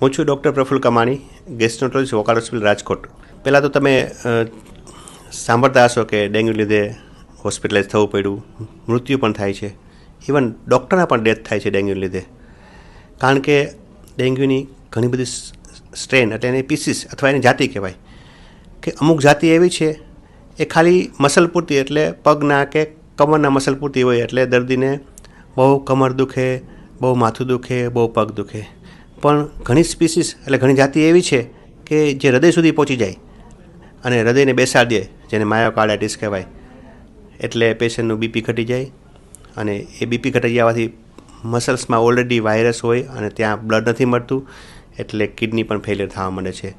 હું છું ડૉક્ટર પ્રફુલ્લ કમાણી ગેસ્ટ્રોન્ટ્રોલોજીસ્ટ વોકાર હોસ્પિટલ રાજકોટ. પહેલાં તો તમે સાંભળતા હશો કે ડેન્ગ્યુ લીધે હોસ્પિટલાઇઝ થવું પડ્યું, મૃત્યુ પણ થાય છે. ઇવન ડૉક્ટરના પણ ડેથ થાય છે ડેન્ગ્યુ લીધે. કારણ કે ડેન્ગ્યુની ઘણી બધી સ્ટ્રેન એટલે એની પીસીસ અથવા એની જાતિ કહેવાય. કે અમુક જાતિ એવી છે, એ ખાલી મસલ પૂરતી એટલે પગના કે કમરના મસલ પૂરતી હોય એટલે દર્દીને બહુ કમર દુખે, બહુ માથું દુખે, બહુ પગ દુખે. પણ ઘણી સ્પીસીસ એટલે ઘણી જાતિ એવી છે કે જે હૃદય સુધી પહોંચી જાય અને હૃદયને બેસાડી દે, જેને માયોકાર્ડાઇટિસ કહેવાય. એટલે પેશન્ટનું બીપી ઘટી જાય અને એ બીપી ઘટી જવાથી મસલ્સમાં ઓલરેડી વાયરસ હોય અને ત્યાં બ્લડ નથી મળતું, એટલે કિડની પણ ફેલિયર થવા માંડે છે.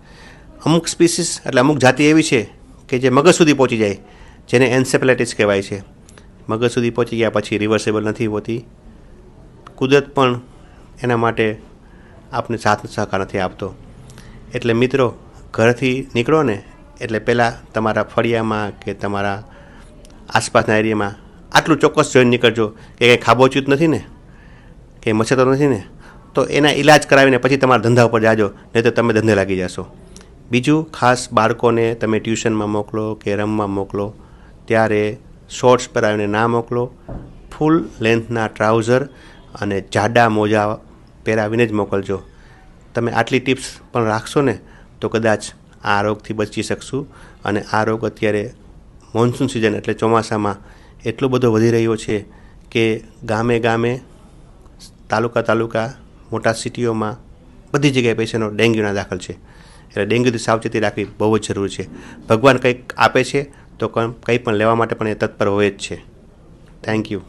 અમુક સ્પીસીસ એટલે અમુક જાતિ એવી છે કે જે મગજ સુધી પહોંચી જાય, જેને એન્સેફેલાઇટિસ કહેવાય છે. મગજ સુધી પહોંચી ગયા પછી રિવર્સેબલ નથી હોતી. કુદરત પણ એના માટે આપને સાથ સહકાર નથી આપતો. એટલે મિત્રો, ઘરથી નીકળો ને, એટલે પહેલાં તમારા ફળિયામાં કે તમારા આસપાસના એરિયામાં આટલું ચોક્કસ જોઈને નીકળજો કે કંઈ ખાબોચ્યું નથી ને કે મચ્છર તો નથી ને, તો એના ઈલાજ કરાવીને પછી તમારા ધંધા ઉપર જાજો નહીં તો તમે ધંધે લાગી જશો. બીજું, ખાસ બાળકોને તમે ટ્યુશનમાં મોકલો કે રમવા મોકલો, ત્યારે શોર્ટ્સ પહેરાવીને ના મોકલો, ફૂલ લેન્થના ટ્રાઉઝર અને જાડા મોજા પહેરાવીને જ મોકલજો. તમે આટલી ટિપ્સ પણ રાખશો ને, તો કદાચ આ રોગથી બચી શકશું અને આ રોગ અત્યારે મોન્સૂન સિઝન એટલે ચોમાસામાં એટલો બધો વધી રહ્યો છે કે ગામે ગામે, તાલુકા તાલુકા, મોટા સિટીઓમાં બધી જગ્યાએ પેશન્ટો ડેન્ગ્યુના દાખલ છે. એટલે ડેન્ગ્યુથી સાવચેતી રાખવી બહુ જ જરૂરી છે. ભગવાન કંઈક આપે છે, તો કંઈ પણ લેવા માટે પણ એ તત્પર હોય જ છે. Thank you